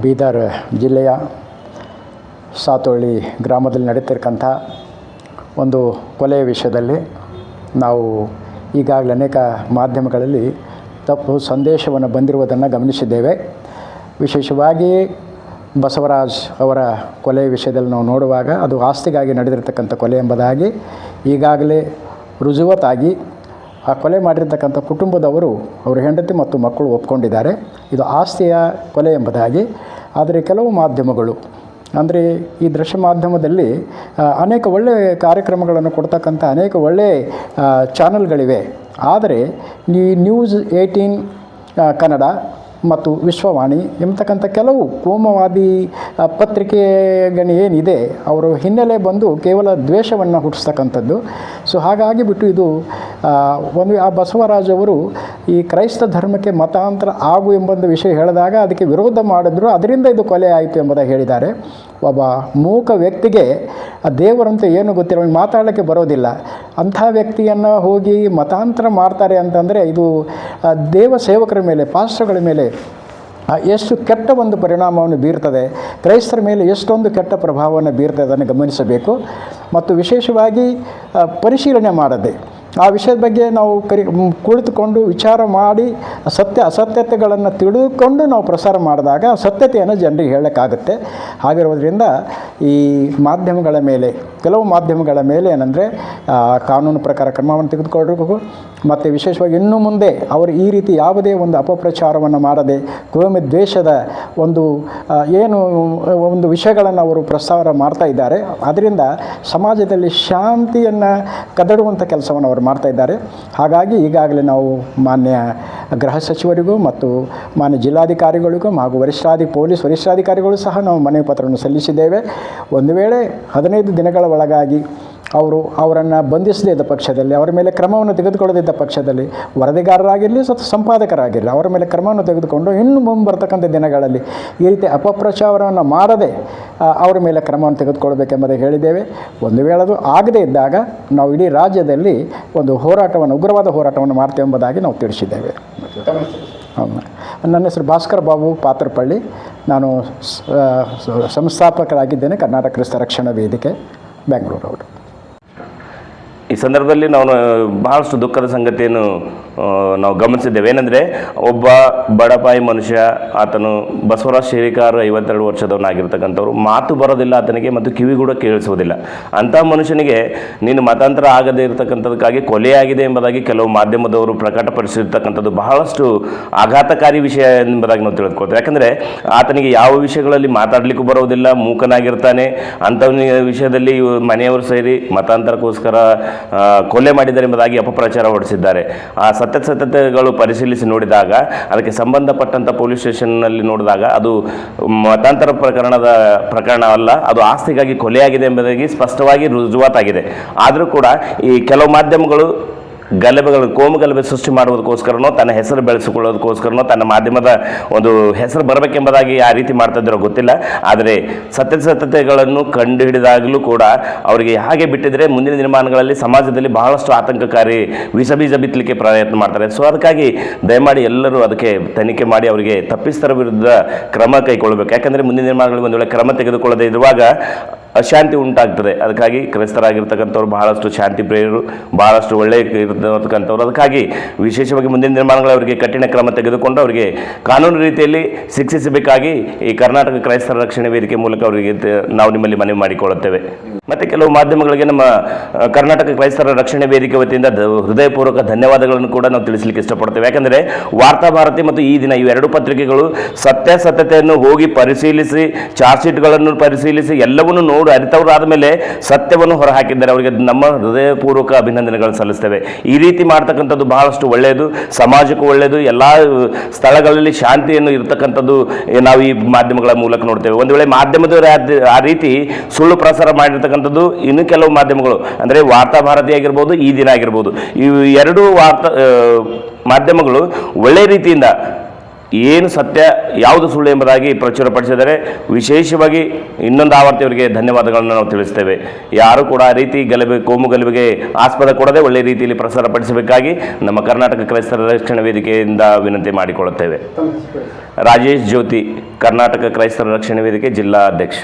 ಬೀದರ್ ಜಿಲ್ಲೆಯ ಸಾತೊಳ್ಳಿ ಗ್ರಾಮದಲ್ಲಿ ನಡೀತಿರ್ತಕ್ಕಂಥ ಒಂದು ಕೊಲೆಯ ವಿಷಯದಲ್ಲಿ ನಾವು ಈಗಾಗಲೇ ಅನೇಕ ಮಾಧ್ಯಮಗಳಲ್ಲಿ ತಪ್ಪು ಸಂದೇಶವನ್ನು ಬಂದಿರುವುದನ್ನು ಗಮನಿಸಿದ್ದೇವೆ. ವಿಶೇಷವಾಗಿ ಬಸವರಾಜ್ ಅವರ ಕೊಲೆ ವಿಷಯದಲ್ಲಿ ನಾವು ನೋಡುವಾಗ ಅದು ಆಸ್ತಿಗಾಗಿ ನಡೆದಿರ್ತಕ್ಕಂಥ ಕೊಲೆ ಎಂಬುದಾಗಿ ಈಗಾಗಲೇ ರುಜುವಾತಾಗಿ ಆ ಕೊಲೆ ಮಾಡಿರ್ತಕ್ಕಂಥ ಕುಟುಂಬದವರು ಅವರ ಹೆಂಡತಿ ಮತ್ತು ಮಕ್ಕಳು ಒಪ್ಕೊಂಡಿದ್ದಾರೆ. ಇದು ಆಸ್ತಿಯ ಕೊಲೆ ಎಂಬುದಾಗಿ. ಆದರೆ ಕೆಲವು ಮಾಧ್ಯಮಗಳು, ಅಂದರೆ ಈ ದೃಶ್ಯ ಮಾಧ್ಯಮದಲ್ಲಿ ಅನೇಕ ಒಳ್ಳೆಯ ಕಾರ್ಯಕ್ರಮಗಳನ್ನು ಕೊಡ್ತಕ್ಕಂಥ ಅನೇಕ ಒಳ್ಳೆಯ ಚಾನಲ್ಗಳಿವೆ ಆದರೆ, ಈ ನ್ಯೂಸ್ ಏಯ್ಟೀನ್ ಕನ್ನಡ ಮತ್ತು ವಿಶ್ವವಾಣಿ ಎಂಬತಕ್ಕಂಥ ಕೆಲವು ಕೋಮವಾದಿ ಪತ್ರಿಕೆಗಳು ಏನಿದೆ, ಅವರು ಹಿನ್ನೆಲೆ ಬಂದು ಕೇವಲ ದ್ವೇಷವನ್ನು ಹುಟ್ಟಿಸ್ತಕ್ಕಂಥದ್ದು. ಸೊ ಹಾಗಾಗಿ ಬಿಟ್ಟು ಇದು ಒಂದು, ಆ ಬಸವರಾಜವರು ಈ ಕ್ರೈಸ್ತ ಧರ್ಮಕ್ಕೆ ಮತಾಂತರ ಆಗು ಎಂಬೊಂದು ವಿಷಯ ಹೇಳಿದಾಗ ಅದಕ್ಕೆ ವಿರೋಧ ಮಾಡಿದ್ರು. ಅದರಿಂದ ಇದು ಕೊಲೆ ಆಯಿತು ಎಂಬುದಾಗಿ ಹೇಳಿದ್ದಾರೆ. ಒಬ್ಬ ಮೂಕ ವ್ಯಕ್ತಿಗೆ, ಆ, ದೇವರಂತ ಏನು ಗೊತ್ತಿರೋ ಮಾತಾಡೋಕ್ಕೆ ಬರೋದಿಲ್ಲ. ಅಂಥ ವ್ಯಕ್ತಿಯನ್ನು ಹೋಗಿ ಮತಾಂತರ ಮಾಡ್ತಾರೆ ಅಂತಂದರೆ ಇದು ದೇವ ಸೇವಕರ ಮೇಲೆ, ಪಾಸ್ಟ್ರಗಳ ಮೇಲೆ ಎಷ್ಟು ಕೆಟ್ಟ ಒಂದು ಪರಿಣಾಮವನ್ನು ಬೀರ್ತದೆ, ಕ್ರೈಸ್ತರ ಮೇಲೆ ಎಷ್ಟೊಂದು ಕೆಟ್ಟ ಪ್ರಭಾವವನ್ನು ಬೀರ್ತದೆ ಅದನ್ನು ಗಮನಿಸಬೇಕು. ಮತ್ತು ವಿಶೇಷವಾಗಿ ಪರಿಶೀಲನೆ ಮಾಡದೆ, ಆ ವಿಷಯದ ಬಗ್ಗೆ ನಾವು ಕರಿ ಕುಳಿತುಕೊಂಡು ವಿಚಾರ ಮಾಡಿ, ಸತ್ಯ, ಅಸತ್ಯತೆಗಳನ್ನು ತಿಳಿದುಕೊಂಡು ನಾವು ಪ್ರಸಾರ ಮಾಡಿದಾಗ, ಸತ್ಯತೆಯನ್ನು ಜನರಿಗೆ ಹೇಳೋಕ್ಕಾಗುತ್ತೆ. ಹಾಗಿರೋದ್ರಿಂದ ಈ ಮಾಧ್ಯಮಗಳ ಮೇಲೆ ಕೆಲವು ಮಾಧ್ಯಮಗಳ ಮೇಲೆ ಏನಂದರೆ ಕಾನೂನು ಪ್ರಕಾರ ಕ್ರಮವನ್ನು ತೆಗೆದುಕೊಳ್ಳಬೇಕು. ಮತ್ತು ವಿಶೇಷವಾಗಿ ಇನ್ನು ಮುಂದೆ ಅವರು ಈ ರೀತಿ ಯಾವುದೇ ಒಂದು ಅಪಪ್ರಚಾರವನ್ನು ಮಾಡದೆ ಕೋಮಿ ದ್ವೇಷದ ಒಂದು ಏನು, ಒಂದು ವಿಷಯಗಳನ್ನು ಅವರು ಪ್ರಸ್ತಾವ ಮಾಡ್ತಾ ಇದ್ದಾರೆ. ಅದರಿಂದ ಸಮಾಜದಲ್ಲಿ ಶಾಂತಿಯನ್ನು ಕದಡುವಂಥ ಕೆಲಸವನ್ನು ಅವರು ಮಾಡ್ತಾ ಇದ್ದಾರೆ. ಹಾಗಾಗಿ ಈಗಾಗಲೇ ನಾವು ಮಾನ್ಯ ಗೃಹ ಸಚಿವರಿಗೂ ಮತ್ತು ಮಾನ್ಯ ಜಿಲ್ಲಾಧಿಕಾರಿಗಳಿಗೂ ಹಾಗೂ ವರಿಷ್ಠಾಧಿ, ಪೊಲೀಸ್ ವರಿಷ್ಠಾಧಿಕಾರಿಗಳು ಸಹ ನಾವು ಮನವಿ ಪತ್ರವನ್ನು ಸಲ್ಲಿಸಿದ್ದೇವೆ. ಒಂದು ವೇಳೆ ಹದಿನೈದು ದಿನಗಳ ಒಳಗಾಗಿ ಅವರು ಅವರನ್ನು ಬಂಧಿಸದೇ ಇದ್ದ ಪಕ್ಷದಲ್ಲಿ, ಅವರ ಮೇಲೆ ಕ್ರಮವನ್ನು ತೆಗೆದುಕೊಳ್ಳದಿದ್ದ ಪಕ್ಷದಲ್ಲಿ ವರದಿಗಾರರಾಗಿರಲಿ ಸ್ವಲ್ಪ ಸಂಪಾದಕರಾಗಿರಲಿ, ಅವರ ಮೇಲೆ ಕ್ರಮವನ್ನು ತೆಗೆದುಕೊಂಡು ಇನ್ನು ಮುಂಬರ್ತಕ್ಕಂಥ ದಿನಗಳಲ್ಲಿ ಈ ರೀತಿ ಅಪಪ್ರಚಾರವನ್ನು ಮಾಡದೆ ಅವರ ಮೇಲೆ ಕ್ರಮವನ್ನು ತೆಗೆದುಕೊಳ್ಬೇಕೆಂಬುದಾಗಿ ಹೇಳಿದ್ದೇವೆ. ಒಂದು ವೇಳೆ ಅದು ಆಗದೇ ಇದ್ದಾಗ ನಾವು ಇಡೀ ರಾಜ್ಯದಲ್ಲಿ ಒಂದು ಹೋರಾಟವನ್ನು, ಉಗ್ರವಾದ ಹೋರಾಟವನ್ನು ಮಾಡ್ತೇವೆ ಎಂಬುದಾಗಿ ನಾವು ತಿಳಿಸಿದ್ದೇವೆ. ನನ್ನ ಹೆಸರು ಭಾಸ್ಕರ್ ಬಾಬು ಪಾತ್ರಪಳ್ಳಿ. ನಾನು ಸಂಸ್ಥಾಪಕರಾಗಿದ್ದೇನೆ ಕರ್ನಾಟಕ ಕ್ರಿಸ್ತ ರಕ್ಷಣಾ ವೇದಿಕೆ. ಬೆಂಗಳೂರು ಅವರು ಈ ಸಂದರ್ಭದಲ್ಲಿ ನಾವು ಬಹಳಷ್ಟು ದುಃಖದ ಸಂಗತಿಯನ್ನು ನಾವು ಗಮನಿಸಿದ್ದೇವೆ. ಏನಂದರೆ, ಒಬ್ಬ ಬಡಪಾಯಿ ಮನುಷ್ಯ, ಆತನು ಬಸವರಾಜ್ ಶೇರಿಕಾರ್ ಐವತ್ತೆರಡು ವರ್ಷದವನಾಗಿರ್ತಕ್ಕಂಥವ್ರು. ಮಾತು ಬರೋದಿಲ್ಲ ಆತನಿಗೆ ಮತ್ತು ಕಿವಿ ಕೂಡ ಕೇಳಿಸೋದಿಲ್ಲ ಅಂಥ ಮನುಷ್ಯನಿಗೆ, ನೀನು ಮತಾಂತರ ಆಗದೇ ಇರತಕ್ಕಂಥದಕ್ಕಾಗಿ ಕೊಲೆಯಾಗಿದೆ ಎಂಬುದಾಗಿ ಕೆಲವು ಮಾಧ್ಯಮದವರು ಪ್ರಕಟಪಡಿಸಿರ್ತಕ್ಕಂಥದ್ದು ಬಹಳಷ್ಟು ಆಘಾತಕಾರಿ ವಿಷಯ ಎಂಬುದಾಗಿ ನಾವು ತಿಳಿದುಕೊಳ್ತೇವೆ ಯಾಕಂದರೆ, ಆತನಿಗೆ ಯಾವ ವಿಷಯಗಳಲ್ಲಿ ಮಾತಾಡಲಿಕ್ಕೂ ಬರೋದಿಲ್ಲ, ಮೂಕನಾಗಿರ್ತಾನೆ. ಅಂಥವನಿಗೆ ವಿಷಯದಲ್ಲಿ ಮನೆಯವರು ಸೇರಿ ಮತಾಂತರಕ್ಕೋಸ್ಕರ ಕೊಲೆ ಮಾಡಿದ್ದಾರೆ ಎಂಬುದಾಗಿ ಅಪಪ್ರಚಾರ ಹೊರಡಿಸಿದ್ದಾರೆ. ಆ ಸತ್ಯಾಸತ್ಯತೆಗಳು ಪರಿಶೀಲಿಸಿ ನೋಡಿದಾಗ, ಅದಕ್ಕೆ ಸಂಬಂಧಪಟ್ಟಂಥ ಪೊಲೀಸ್ ಸ್ಟೇಷನ್ನಲ್ಲಿ ನೋಡಿದಾಗ ಅದು ಮತಾಂತರ ಪ್ರಕರಣದ ಪ್ರಕರಣ ಅಲ್ಲ, ಅದು ಆಸ್ತಿಗಾಗಿ ಕೊಲೆಯಾಗಿದೆ ಎಂಬುದಾಗಿ ಸ್ಪಷ್ಟವಾಗಿ ರುಜುವಾತಾಗಿದೆ. ಆದರೂ ಕೂಡ ಈ ಕೆಲವು ಮಾಧ್ಯಮಗಳು ಗಲಭೆಗಳು, ಕೋಮು ಗಲಭೆ ಸೃಷ್ಟಿ ಮಾಡುವುದಕ್ಕೋಸ್ಕರನೋ, ತನ್ನ ಹೆಸರು ಬೆಳೆಸಿಕೊಳ್ಳೋದಕ್ಕೋಸ್ಕರನೋ, ತನ್ನ ಮಾಧ್ಯಮದ ಒಂದು ಹೆಸರು ಬರಬೇಕೆಂಬುದಾಗಿ ಆ ರೀತಿ ಮಾಡ್ತಾ ಗೊತ್ತಿಲ್ಲ. ಆದರೆ ಸತ್ಯಸತ್ಯತೆಗಳನ್ನು ಕಂಡು ಹಿಡಿದಾಗಲೂ ಕೂಡ ಅವರಿಗೆ ಹಾಗೆ ಬಿಟ್ಟಿದ್ರೆ ಮುಂದಿನ ದಿನಮಾನಗಳಲ್ಲಿ ಸಮಾಜದಲ್ಲಿ ಬಹಳಷ್ಟು ಆತಂಕಕಾರಿ ವಿಷ ಬೀಜ ಬಿತ್ತಲಿಕ್ಕೆ ಪ್ರಯತ್ನ ಮಾಡ್ತಾರೆ. ಸೊ ಅದಕ್ಕಾಗಿ ದಯಮಾಡಿ ಎಲ್ಲರೂ ಅದಕ್ಕೆ ತನಿಖೆ ಮಾಡಿ ಅವರಿಗೆ ತಪ್ಪಿಸ್ತರ ವಿರುದ್ಧ ಕ್ರಮ ಕೈಗೊಳ್ಳಬೇಕು. ಯಾಕಂದರೆ ಮುಂದಿನ ದಿನಮಾನಗಳಲ್ಲಿ ಒಂದು ವೇಳೆ ಕ್ರಮ ತೆಗೆದುಕೊಳ್ಳದೇ ಇರುವಾಗ ಅಶಾಂತಿ ಉಂಟಾಗ್ತದೆ. ಅದಕ್ಕಾಗಿ ಕ್ರೈಸ್ತರಾಗಿರ್ತಕ್ಕಂಥವ್ರು ಬಹಳಷ್ಟು ಶಾಂತಿ ಪ್ರಿಯರು, ಬಹಳಷ್ಟು ಒಳ್ಳೆಯ ಇರತಕ್ಕಂಥವ್ರು. ಅದಕ್ಕಾಗಿ ವಿಶೇಷವಾಗಿ ಮುಂದಿನ ದಿನಮಾನಗಳು ಅವರಿಗೆ ಕಠಿಣ ಕ್ರಮ ತೆಗೆದುಕೊಂಡು ಅವರಿಗೆ ಕಾನೂನು ರೀತಿಯಲ್ಲಿ ಶಿಕ್ಷಿಸಬೇಕಾಗಿ ಈ ಕರ್ನಾಟಕ ಕ್ರೈಸ್ತರ ರಕ್ಷಣೆ ವೇದಿಕೆ ಮೂಲಕ ಅವರಿಗೆ ನಾವು ನಿಮ್ಮಲ್ಲಿ ಮನವಿ ಮಾಡಿಕೊಳ್ಳುತ್ತೇವೆ. ಮತ್ತು ಕೆಲವು ಮಾಧ್ಯಮಗಳಿಗೆ ನಮ್ಮ ಕರ್ನಾಟಕ ಕ್ರೈಸ್ತರ ರಕ್ಷಣೆ ವೇದಿಕೆ ವತಿಯಿಂದ ಹೃದಯಪೂರ್ವಕ ಧನ್ಯವಾದಗಳನ್ನು ಕೂಡ ನಾವು ತಿಳಿಸಲಿಕ್ಕೆ ಇಷ್ಟಪಡ್ತೇವೆ. ಯಾಕಂದರೆ ವಾರ್ತಾ ಭಾರತಿ ಮತ್ತು ಈ ದಿನ ಇವೆರಡು ಪತ್ರಿಕೆಗಳು ಸತ್ಯಾಸತ್ಯತೆಯನ್ನು ಹೋಗಿ ಪರಿಶೀಲಿಸಿ, ಚಾರ್ಜ್ ಶೀಟ್ಗಳನ್ನು ಪರಿಶೀಲಿಸಿ ಎಲ್ಲವನ್ನು ನೋಡಿ ಅರಿತವರಾದ ಮೇಲೆ ಸತ್ಯವನ್ನು ಹೊರಹಾಕಿದ್ದಾರೆ. ಅವರಿಗೆ ನಮ್ಮ ಹೃದಯಪೂರ್ವಕ ಅಭಿನಂದನೆಗಳನ್ನು ಸಲ್ಲಿಸ್ತೇವೆ. ಈ ರೀತಿ ಮಾಡ್ತಕ್ಕಂಥದ್ದು ಬಹಳಷ್ಟು ಒಳ್ಳೆಯದು. ಸಮಾಜಕ್ಕೂ ಒಳ್ಳೆಯದು. ಎಲ್ಲ ಸ್ಥಳಗಳಲ್ಲಿ ಶಾಂತಿಯನ್ನು ಇರತಕ್ಕಂಥದ್ದು ನಾವು ಈ ಮಾಧ್ಯಮಗಳ ಮೂಲಕ ನೋಡ್ತೇವೆ. ಒಂದು ವೇಳೆ ಮಾಧ್ಯಮದವರೇ ಆ- ರೀತಿ ಸುಳ್ಳು ಪ್ರಸಾರ ಮಾಡಿರ್ತಕ್ಕಂಥದ್ದು ಇನ್ನು ಕೆಲವು ಮಾಧ್ಯಮಗಳು. ಅಂದರೆ ವಾರ್ತಾ ಭಾರತಿ ಆಗಿರ್ಬೋದು ಈ ದಿನ ಆಗಿರ್ಬೋದು. ಇವು ಎರಡು ವಾರ್ತಾ ಮಾಧ್ಯಮಗಳು ಒಳ್ಳೆಯ ರೀತಿಯಿಂದ ಏನು ಸತ್ಯ ಯಾವುದು ಸುಳ್ಳು ಎಂಬುದಾಗಿ ಪ್ರಚುರಪಡಿಸಿದರೆ ವಿಶೇಷವಾಗಿ ಇನ್ನೊಂದು ಆವರ್ತಿಯವರಿಗೆ ಧನ್ಯವಾದಗಳನ್ನು ನಾವು ತಿಳಿಸ್ತೇವೆ. ಯಾರು ಕೂಡ ಆ ರೀತಿ ಗಲಭೆ ಕೋಮು ಗಲಭೆಗೆ ಆಸ್ಪದ ಕೊಡದೆ ಒಳ್ಳೆಯ ರೀತಿಯಲ್ಲಿ ಪ್ರಸಾರಪಡಿಸಬೇಕಾಗಿ ನಮ್ಮ ಕರ್ನಾಟಕ ಕ್ರೈಸ್ತರ ರಕ್ಷಣಾ ವೇದಿಕೆಯಿಂದ ವಿನಂತಿ ಮಾಡಿಕೊಳ್ಳುತ್ತೇವೆ. ರಾಜೇಶ್ ಜ್ಯೋತಿ ಕರ್ನಾಟಕ ಕ್ರೈಸ್ತರ ರಕ್ಷಣಾ ವೇದಿಕೆ ಜಿಲ್ಲಾ ಅಧ್ಯಕ್ಷ.